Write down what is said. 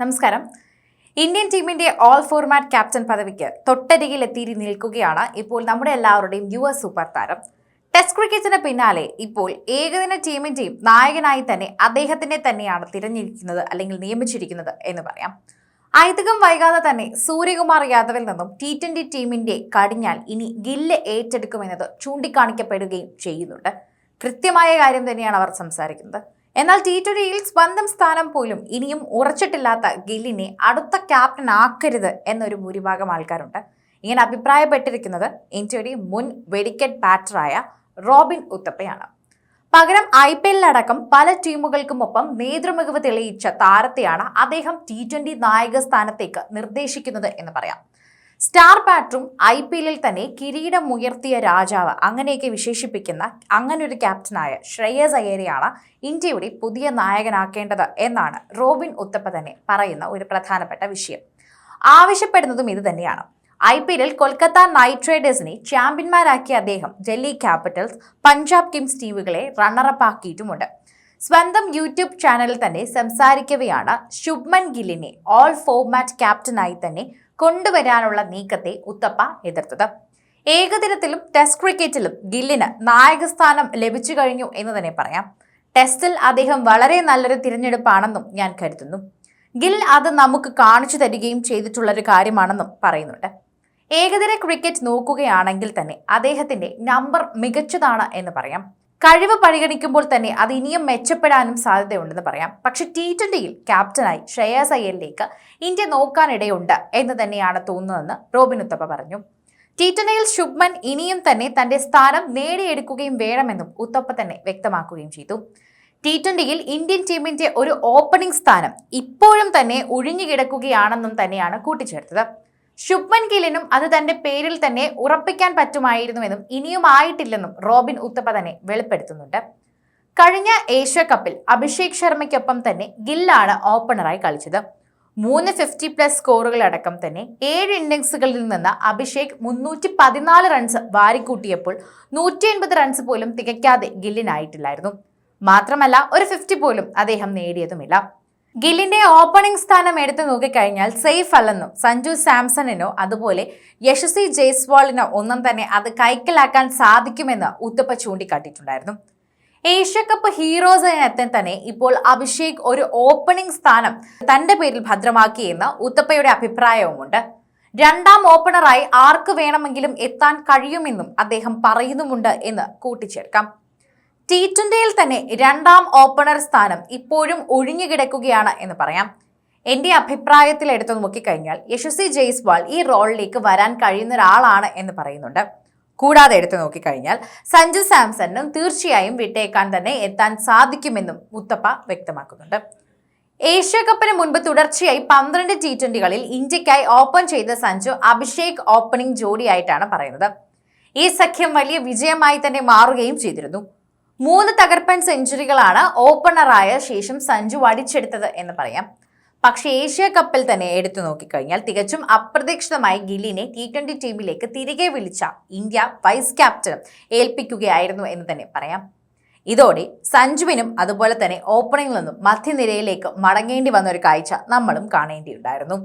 നമസ്കാരം. ഇന്ത്യൻ ടീമിന്റെ all format captain പദവിക്ക് തൊട്ടരികിൽ എത്തി നിൽക്കുകയാണ് ഇപ്പോൾ നമ്മുടെ എല്ലാവരുടെയും യുവ സൂപ്പർ താരം. ടെസ്റ്റ് ക്രിക്കറ്റിന് പിന്നാലെ ഇപ്പോൾ ഏകദിന ടീമിന്റെയും നായകനായി തന്നെ അദ്ദേഹത്തിനെ തന്നെയാണ് തിരഞ്ഞിരിക്കുന്നത് അല്ലെങ്കിൽ നിയമിച്ചിരിക്കുന്നത് എന്ന് പറയാം. ഐതികം വൈകാതെ തന്നെ സൂര്യകുമാർ യാദവിൽ നിന്നും ടി ട്വന്റി ടീമിന്റെ കടിഞ്ഞാൽ ഇനി ഗില്ല് ഏറ്റെടുക്കുമെന്നത് ചൂണ്ടിക്കാണിക്കപ്പെടുകയും ചെയ്യുന്നുണ്ട്. കൃത്യമായ കാര്യം തന്നെയാണ് അവർ സംസാരിക്കുന്നത്. എന്നാൽ ടി ട്വന്റിയിൽ സ്വന്തം സ്ഥാനം പോലും ഇനിയും ഉറച്ചിട്ടില്ലാത്ത ഗില്ലിനെ അടുത്ത ക്യാപ്റ്റൻ ആക്കരുത് എന്നൊരു ഭൂരിഭാഗം ആൾക്കാരുണ്ട്. ഇങ്ങനെ അഭിപ്രായപ്പെട്ടിരിക്കുന്നത് ഇന്ത്യയുടെ മുൻ വെടിക്കറ്റ് ബാറ്ററായ റോബിൻ ഉത്തപ്പയാണ്. പകരം ഐ പി എല്ലിലടക്കം പല ടീമുകൾക്കുമൊപ്പം നേതൃമികവ് തെളിയിച്ച താരത്തെയാണ് അദ്ദേഹം ടി ട്വന്റി നായക സ്ഥാനത്തേക്ക് നിർദ്ദേശിക്കുന്നത് എന്ന് പറയാം. സ്റ്റാർ ബാറ്ററും ഐ പി എല്ലിൽ തന്നെ കിരീടമുയർത്തിയ രാജാവ്. അങ്ങനെയൊക്കെ വിശേഷിപ്പിക്കുന്ന അങ്ങനൊരു ക്യാപ്റ്റനായ ശ്രേയസ് അയ്യരെയാണ് ഇന്ത്യയുടെ പുതിയ നായകനാക്കേണ്ടത് എന്നാണ് റോബിൻ ഉത്തപ്പ തന്നെ പറയുന്ന ഒരു പ്രധാനപ്പെട്ട വിഷയം. ആവശ്യപ്പെടുന്നതും ഇത് തന്നെയാണ്. ഐ പി എല്ലിൽ കൊൽക്കത്ത നൈറ്റ് റൈഡേഴ്സിനെ ചാമ്പ്യന്മാരാക്കിയ അദ്ദേഹം ഡൽഹി ക്യാപിറ്റൽസ് പഞ്ചാബ് കിങ്സ് ടീമുകളെ റണ്ണറപ്പ് ആക്കിയിട്ടുമുണ്ട് സ്വന്തം യൂട്യൂബ് ചാനലിൽ തന്നെ സംസാരിക്കവെയാണ് ശുഭ്മൻ ഗില്ലിനെ ഓൾ ഫോർമാറ്റ് ക്യാപ്റ്റനായി തന്നെ കൊണ്ടുവരാനുള്ള നീക്കത്തെ ഉത്തപ്പ എതിർത്തത്. ഏകദിനത്തിലും ടെസ്റ്റ് ക്രിക്കറ്റിലും ഗില്ലിന് നായകസ്ഥാനം ലഭിച്ചു കഴിഞ്ഞു എന്ന് തന്നെ പറയാം ടെസ്റ്റിൽ അദ്ദേഹം വളരെ നല്ലൊരു തിരഞ്ഞെടുപ്പാണെന്നും ഞാൻ കരുതുന്നു. ഗിൽ അത് നമുക്ക് കാണിച്ചു തരികയും ചെയ്തിട്ടുള്ളൊരു കാര്യമാണെന്നും പറയുന്നുണ്ട്. ഏകദിന ക്രിക്കറ്റ് നോക്കുകയാണെങ്കിൽ തന്നെ അദ്ദേഹത്തിന്റെ നമ്പർ മികച്ചതാണ് എന്ന് പറയാം. കഴിവ് പരിഗണിക്കുമ്പോൾ തന്നെ അത് ഇനിയും മെച്ചപ്പെടാനും സാധ്യതയുണ്ടെന്ന് പറയാം. പക്ഷെ ടി ട്വന്റിയിൽ ക്യാപ്റ്റനായി ശ്രേയസ് അയ്യലിലേക്ക് ഇന്ത്യ നോക്കാനിടയുണ്ട് എന്ന് തന്നെയാണ് തോന്നുന്നതെന്ന് റോബിൻ ഉത്തപ്പ പറഞ്ഞു. ടി ട്വന്റിയിൽ ശുഭ്മൻ ഇനിയും തന്നെ തന്റെ സ്ഥാനം നേടിയെടുക്കുകയും വേണമെന്നും ഉത്തപ്പ തന്നെ വ്യക്തമാക്കുകയും ചെയ്തു. ടി ട്വന്റിയിൽ ഇന്ത്യൻ ടീമിന്റെ ഒരു ഓപ്പണിംഗ് സ്ഥാനം ഇപ്പോഴും തന്നെ ഒഴിഞ്ഞുകിടക്കുകയാണെന്നും തന്നെയാണ് കൂട്ടിച്ചേർത്തത്. ശുഭ്മൻ ഗില്ലിനും അത് തന്റെ പേരിൽ തന്നെ ഉറപ്പിക്കാൻ പറ്റുമായിരുന്നുവെന്നും ഇനിയും ആയിട്ടില്ലെന്നും റോബിൻ ഉത്തപ്പ തന്നെ വെളിപ്പെടുത്തുന്നുണ്ട്. കഴിഞ്ഞ ഏഷ്യ കപ്പിൽ അഭിഷേക് ശർമ്മയ്ക്കൊപ്പം തന്നെ ഗില്ലാണ് ഓപ്പണറായി കളിച്ചത്. മൂന്ന് ഫിഫ്റ്റി പ്ലസ് സ്കോറുകളടക്കം തന്നെ ഏഴ് ഇന്നിങ്സുകളിൽ നിന്ന് അഭിഷേക് മുന്നൂറ്റി പതിനാല് റൺസ് വാരിക്കൂട്ടിയപ്പോൾ നൂറ്റി എൺപത് റൺസ് പോലും തികയ്ക്കാതെ ഗില്ലിനായിട്ടില്ലായിരുന്നു. മാത്രമല്ല ഒരു ഫിഫ്റ്റി പോലും അദ്ദേഹം നേടിയതുമില്ല. ഗില്ലിന്റെ ഓപ്പണിംഗ് സ്ഥാനം എടുത്തു നോക്കിക്കഴിഞ്ഞാൽ സേഫ് അല്ലെന്നും സഞ്ജു സാംസണിനോ അതുപോലെ യശസ്വി ജയ്സ്വാളിനോ ഒന്നും തന്നെ അത് കൈക്കലാക്കാൻ സാധിക്കുമെന്ന് ഉത്തപ്പ ചൂണ്ടിക്കാട്ടിയിട്ടുണ്ടായിരുന്നു. ഏഷ്യ കപ്പ് ഹീറോസ് ഇനത്തിൽ തന്നെ ഇപ്പോൾ അഭിഷേക് ഒരു ഓപ്പണിംഗ് സ്ഥാനം തന്റെ പേരിൽ ഭദ്രമാക്കിയെന്ന് ഉത്തപ്പയുടെ അഭിപ്രായവുമുണ്ട്. രണ്ടാം ഓപ്പണറായി ആർക്ക് വേണമെങ്കിലും എത്താൻ കഴിയുമെന്നും അദ്ദേഹം പറയുന്നുമുണ്ട് എന്ന് കൂട്ടിച്ചേർക്കാം. ടി ട്വന്റിയിൽ തന്നെ രണ്ടാം ഓപ്പണർ സ്ഥാനം ഇപ്പോഴും ഒഴിഞ്ഞുകിടക്കുകയാണ് എന്ന് പറയാം. എന്റെ അഭിപ്രായത്തിൽ എടുത്തു നോക്കിക്കഴിഞ്ഞാൽ യശസ്വി ജയ്സ്വാൾ ഈ റോളിലേക്ക് വരാൻ കഴിയുന്ന ഒരാളാണ് എന്ന് പറയുന്നുണ്ട്. കൂടാതെ എടുത്തു നോക്കിക്കഴിഞ്ഞാൽ സഞ്ജു സാംസണിനും തീർച്ചയായും വിട്ടേക്കാൻ തന്നെ എത്താൻ സാധിക്കുമെന്നും മുത്തപ്പ വ്യക്തമാക്കുന്നുണ്ട്. ഏഷ്യ കപ്പിന് മുൻപ് തുടർച്ചയായി പന്ത്രണ്ട് ടി ട്വന്റികളിൽ ഇന്ത്യക്കായി ഓപ്പൺ ചെയ്ത സഞ്ജു അഭിഷേക് ഓപ്പണിംഗ് ജോഡിയായിട്ടാണ് പറയുന്നത്. ഈ സഖ്യം വലിയ വിജയമായി തന്നെ മാറുകയും ചെയ്തിരുന്നു. മൂന്ന് തകർപ്പൻ സെഞ്ചുറികളാണ് ഓപ്പണറായ ശേഷം സഞ്ജു അടിച്ചെടുത്തത് എന്ന് പറയാം. പക്ഷേ ഏഷ്യ കപ്പിൽ തന്നെ എടുത്തു നോക്കിക്കഴിഞ്ഞാൽ തികച്ചും അപ്രതീക്ഷിതമായി ഗില്ലിനെ ടി ട്വന്റി ടീമിലേക്ക് തിരികെ വിളിച്ച ഇന്ത്യ വൈസ് ക്യാപ്റ്റനും ഏൽപ്പിക്കുകയായിരുന്നു എന്ന് തന്നെ പറയാം. ഇതോടെ സഞ്ജുവിനും അതുപോലെ തന്നെ ഓപ്പണിംഗിൽ നിന്നും മധ്യനിരയിലേക്ക് മടങ്ങേണ്ടി വന്ന ഒരു കാഴ്ച നമ്മളും കാണേണ്ടിയുണ്ടായിരുന്നു.